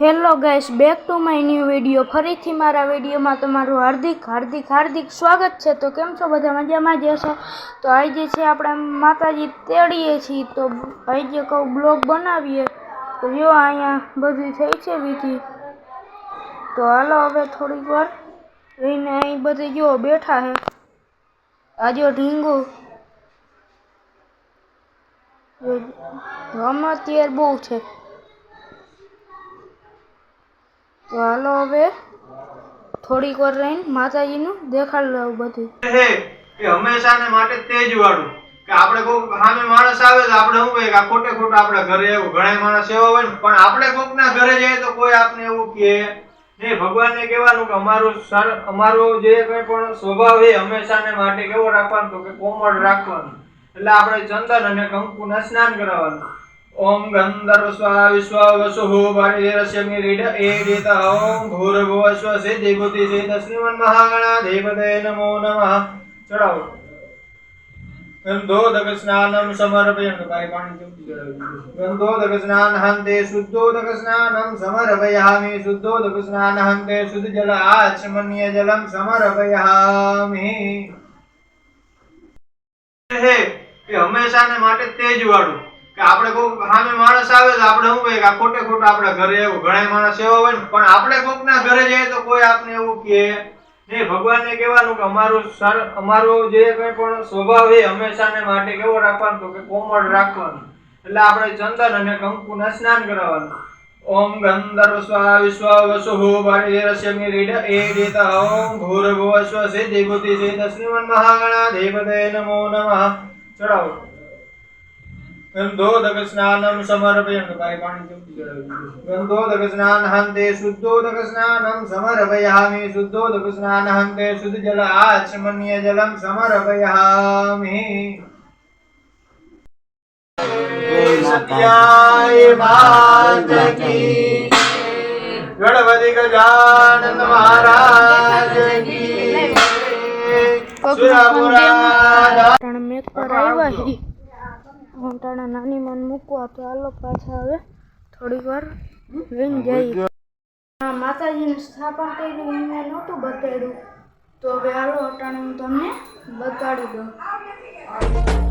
Hello guys back to my new video ફરીથી મારા વિડીયોમાં તમારું હાર્દિક હાર્દિક હાર્દિક સ્વાગત છે. તો કેમ છો? બધા મજામાં જ હશો? તો આજે છે આપણે માતાજી તેડીએ છીએ. તો આજે કહું, બ્લોગ બનાવીએ. તો જો અહીંયા બધી થઈ છે વિધિ. તો હાલો હવે થોડીક વાર રહીને અહીં બધી જો બેઠા હે. આજે ઢીંગો. રમત યાર બહુ છે. તો હવે થોડીક વાર રહીને માતાજીનું દેખાડ લઉં બધું. છે હંમેશા હંમેશાને માટે તેજ વાળું કે આપણે કોક સામે માણસ આવે તો આપણે શું કહીએ કે આ ખોટે ખોટું આપણા ઘરે એવું ઘણા માણસ એવા હોય ને, પણ આપણે કોકના ઘરે જઈએ તો કોઈ આપને એવું કહે. નહીં ભગવાનને કહેવાનું કે અમારું સર, અમારો જે કંઈ પણ સ્વભાવ એ હંમેશાને માટે કેવો રાખવાનો તો કે કોમળ રાખવાનું. એટલે આપણે ચંદન અને કંકુના સ્નાન કરાવવાનું. રીત ઓમ ભૂર્ભુવ સ્વ સિદ્ધિ બુદ્ધિ સિદ્ધ શ્રીમન મહાગણા દેવતે નમો નમઃ ચડાવો ગંધોદક સ્નાનમ સમર્પયન ભાઈ પાણી ગંધોદક સ્નાન હંતે શુદ્ધોદક સ્નાનમ સમર્પયામિ શુદ્ધોદક સ્નાન હંતે શુદ્ધ જલ આચમન્ય જલમ સમર્પયામિ હે કે હંમેશાને માટે તેજ વાળું। કે આપણે કોક સામે માણસ આવે તો આપણે શું કહીએ આ ખોટે ખોટું આપણા ઘરે એવું ઘણા માણસ એવા હોય ને, પણ આપણે કોકના ઘરે જઈએ તો કોઈ આપને એવું કહે નહીં ભગવાનને કહેવાનું કે અમારું અમારો જે કંઈ પણ સ્વભાવ એ હંમેશાને માટે કેવો રાખવાનો તો કે કોમળ રાખવાનું. એટલે આપણે ચંદન અને કંકુના સ્નાન કરાવવાનું. ઓમ ગંધર્વ સ્વા વિશ્વ વસુઃ વારિરસ્યમિ રીડ એ રીત ઓમ ભૂર્ભુવ સ્વ સિદ્ધિ બુદ્ધિ સિદ્ધ, શ્રીમન મહાગણા દેવતે નમો નમઃ. ચડાવો. ગંધોદક સ્નાનમ સમર્પયન ભાઈ પાણી ચમચી ચડાવી ગંધોદક સ્નાન હંતે શુદ્ધોદક સ્નાનમ સમર્પયામિ શુદ્ધોદક સ્નાન હંતે શુદ્ધ જલ આચમન્ય જલમ સમર્પયામિ સત્યાય માત કી ગણપતિ ગજાનંદ મહારાજ કી સુરપુરા ટાણા મેક પર આવ્યા છે હું ટાણા નાની મન મૂકવા તો આલો પાછા હવે થોડીક વાર લઈને જઈએ માતાજીનું સ્થાપન કર્યું એ મેં નહોતું બતાડ્યું. તો હવે આલો અટાણે હું તમને બતાડી દઉં.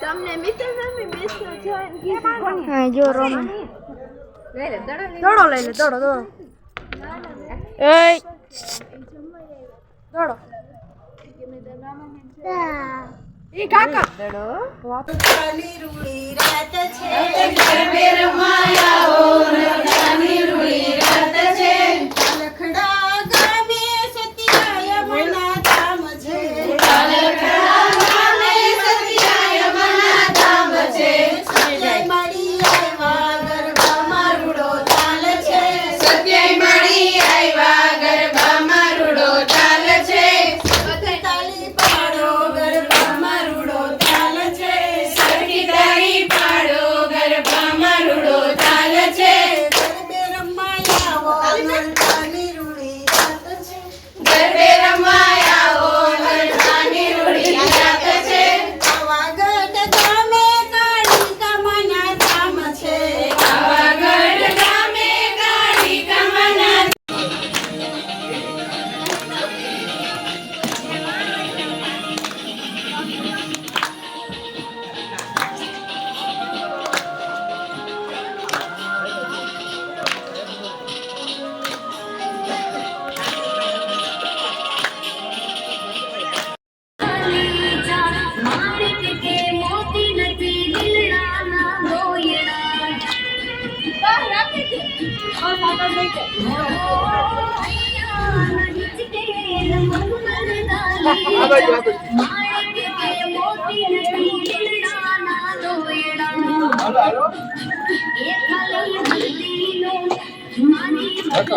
તમને મિત્ર સામે બેસતો છો એમ કીધું હા જો રમે દડો લઈ લે દડો દડો એ દડો ઈ કાકા લખડા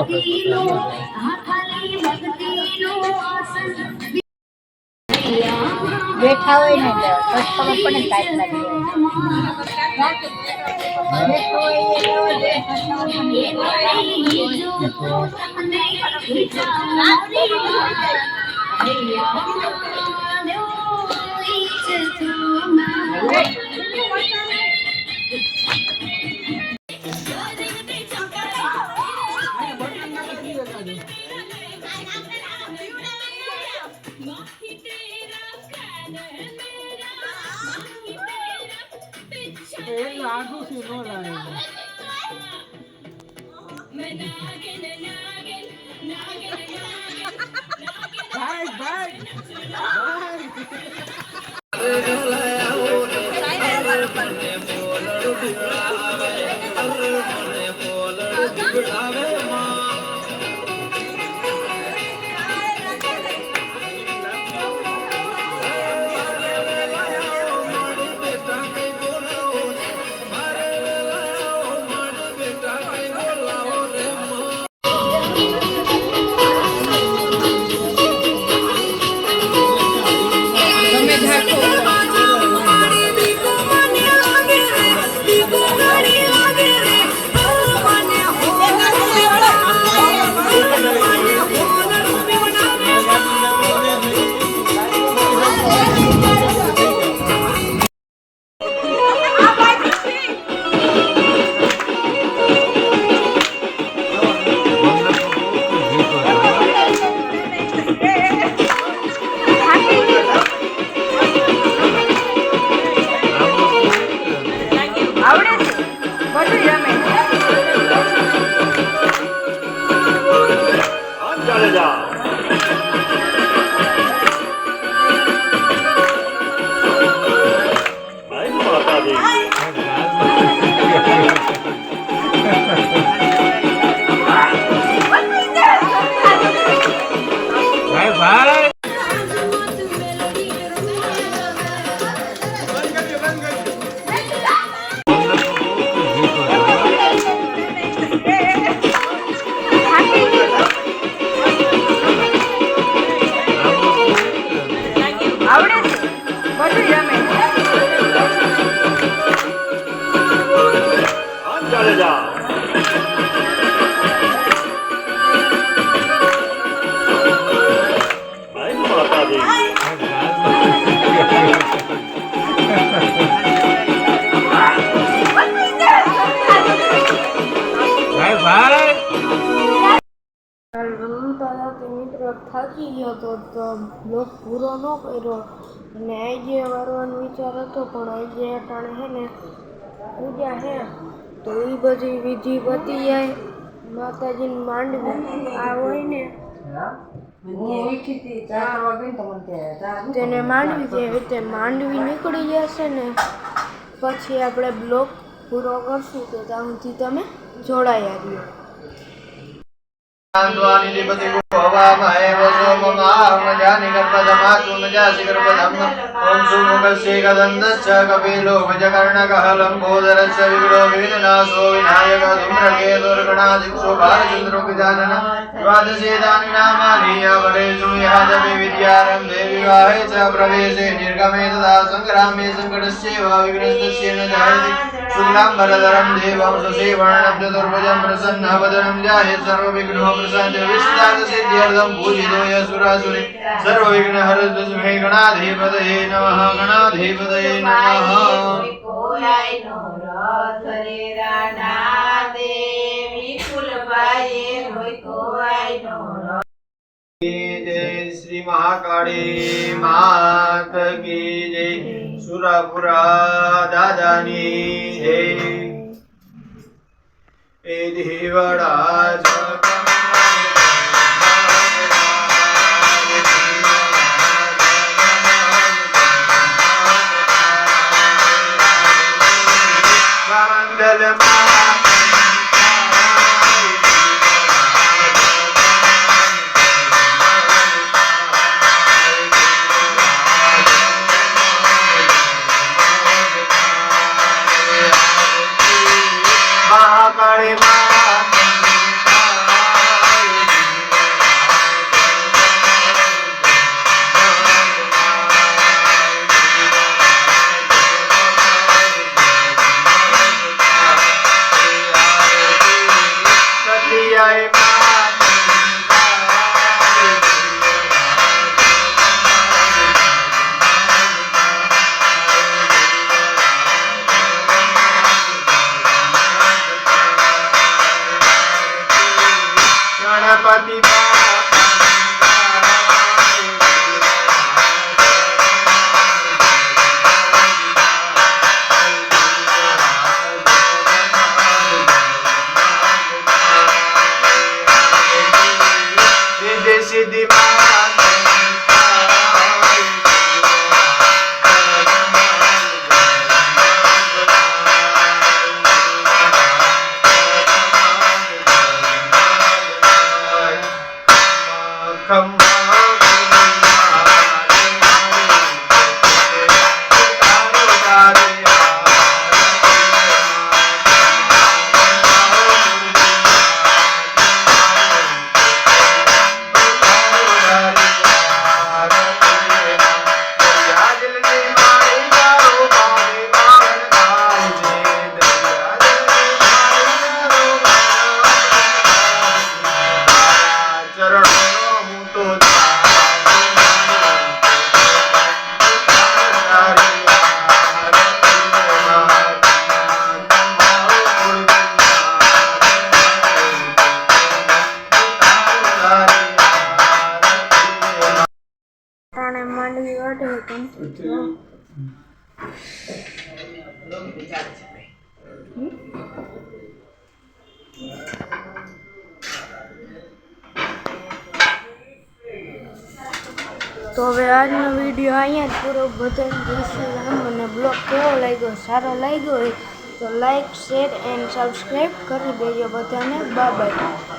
భక్తిలో భక్తిలో ఆసన్ બેઠા હોય ને એટલે બસ ખબર પડે ને કાંઈક લાગે બેઠો હોય એ થાકી ગયો હતો તો બ્લોક પૂરો ન કર્યો. અને આજે વારવાનો વિચાર હતો, પણ આજે અટાણે હે ને પૂજા હે. તો એ બધી વિધિ પતી જાય. માતાજીની માંડવી. આ હોય ને તેને માંડવી જેવી રીતે માંડવી નીકળી જશે ને પછી આપણે બ્લોક પૂરો કરશું. તો ત્યાં સુધી તમે જોડાયા રહ્યો આંદ્વાની નિપતિ ભવામહે વસોમમાહમ જાનિ ગર્ભધમાતુ ન જાસી ગર્ભધમ ઓમ સુમુખસ્ય ગદંદશ્ચ કપિલો ભજકર્ણકઃ લંબોદરશ્ચ વિગ્રહ વિઘ્નનાશો વિનાયક ધૂમ્રકેતુર્ગણાદિક્ષો ભારચંદ્રો ગજાનન દ્વાદશેતાનિ નામાનિ અવરેષુ યાદવે વિદ્યારંભે વિવાહે ચ પ્રવેશે નિર્ગમે તથા સંગ્રામે સંકટસ્યૈવ વિઘ્નસ્તસ્ય ન જાયતે शुल्लाम्बरधरं देवं सुसेवर्णब्दुर्भुजं प्रसन्नवदनं ध्याये सर्वविघ्नोपप्रसाद्य विस्तारसिद्ध्यर्थं पूजितो यसुरासुरे सर्वविघ्नहरदुस्मे गणाधिपतये नमः गणाधिपदये नमः। જય શ્રી મહાકાળી માત કી જય સુરાપુરા દાદાની જય એ મહાકાળી મા ચરણો હું તો ટાણે માંડવી વાટે કેમ તો હવે આજનો વીડિયો અહીંયા જ પૂરો. બધાને જય અને બ્લોગ કેવો લાગ્યો? સારો લાગ્યો હોય તો લાઈક, શેર, એન્ડ સબસ્ક્રાઈબ કરી દેજો બધાને. Bye bye.